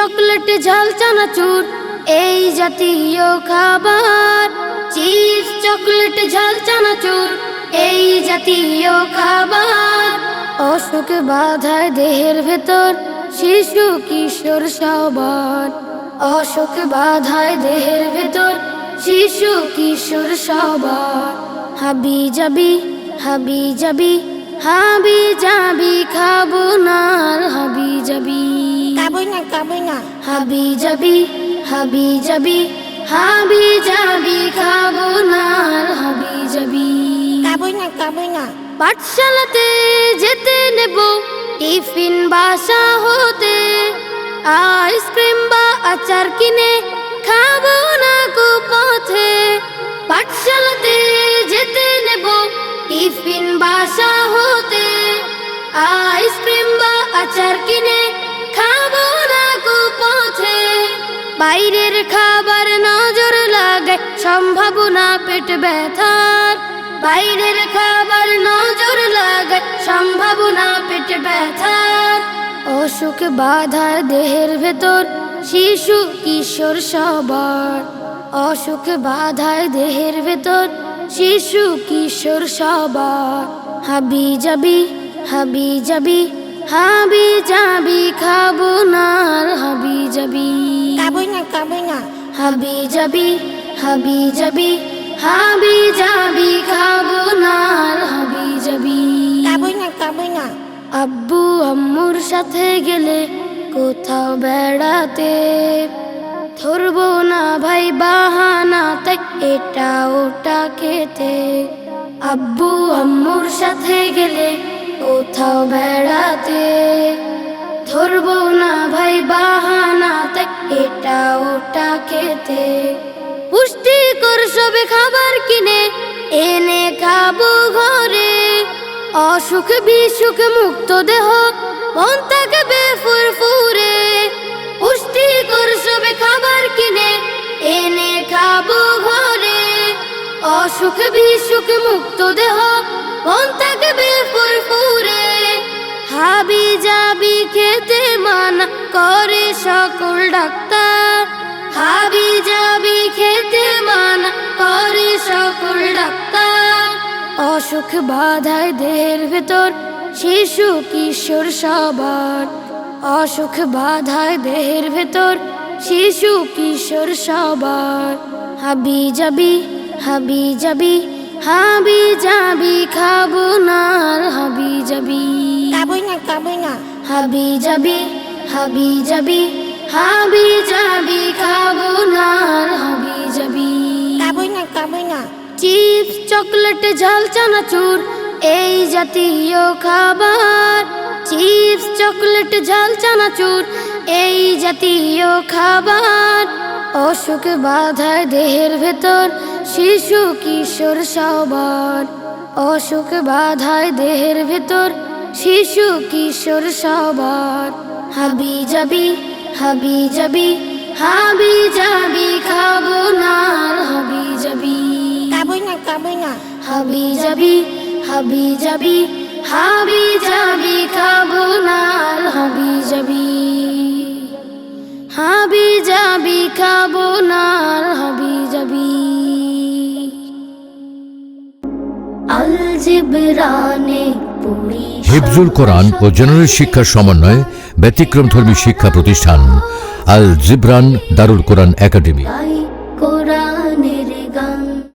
Chocolate ঝাল চানাচুর, এই জাতীয় খাবার। চিপস চকলেট ঝাল চানাচুর, এই জাতীয় খাবার। অসুখ বাধায় দেহের ভেতর শিশু, কিশোর সবার। অসুখ বাধায় দেহের ভেতর শিশু, কিশোর সবার। হাবি যাবি হাবি যাবি হাবি যাবি, খাব না হাবি যাবি। খাবই না না হাবি যাবি হাবি যাবি হাবি যাবি খাব না হাবি যাবি খাবই না না পাঠশালাতে যেতে নেব টিফিন বাসা হতে আইসক্রিম বা আচার কিনে খাব না গো পথে পাঠশালাতে যেতে নেব টিফিন বাসা হতে আইসক্রিম বা আচার কিনে বাইরের খাবার নজর লাগে, সম্ভাবনা পেট ব্যথার। বাইরের খাবার নজর লাগে, সম্ভাবনা পেট ব্যথার। অসুখ বাধার দেহের ভেতর, শিশু, কিশোর সবার। অসুখ বাধায় দেহের ভেতর, শিশু, কিশোর সবার। হাবি যাবি হাবি যাবি হাবি যাবি। হাবি যাবি হাবি যাবি হাবি যাবি খাব না হাবি যাবি। খাবই না খাবই না আব্বু আম্মুর সাথে গেলে কোথাও বেড়াতে ধরবো না ভাই বাহানা তাই এটা ওটা খেতে। আব্বু আম্মুর সাথে গেলে কোথাও বেড়াতে ধরবো না ভাই বাহানা পুষ্টিকর সবে খাবার কিনে এনে খাব ঘরে। অসুখ বিসুখ মুক্ত দেহ, মন থাকবে ফুরফুরে। পুষ্টিকর সবে খাবার কিনে এনে খাব ঘরে। অসুখ বিসুখ মুক্ত দেহ, মন থাকবে ফুরফুরে। হাবি যাবি খেতে মানা করে সকল ডাক্তার। অসুখ বাধায় দেহের ভেতর শিশু কিশোর সবার। অসুখ বাধায় দেহের ভেতর শিশু কিশোর সবার। হাবি যাবি হাবি যাবি হাবি যাবি খাব না হাবি যাবি। খাবই না খাবই না হাবি যাবি হাবি যাবি হাবি যাবি খাব না হাবি যাবি। খাবই না খাবই না চিপস, চকলেট, ঝাল, চানাচুর, এই জাতীয় খাবার। চিপস, চকলেট, ঝাল, চানাচুর, এই জাতীয় খাবার। অসুখ বাধায় দেহের ভেতর শিশু, কিশোর সবার। অসুখ বাধায় দেহের ভেতর শিশু, কিশোর সবার। হাবি যাবি হাবি যাবি হাবি যাবি, খাব না হাবি যাবি হাবি যাবি হাবি যাবি খাব না আর হাবি যাবি হাবি যাবি। খাব হাবি যাবি হিফজুল কোরআন ও জেনারেল শিক্ষার সমন্বয়ে ব্যতিক্রমধর্মী শিক্ষা প্রতিষ্ঠান আল জিবরান দারুল কোরআন একাডেমি।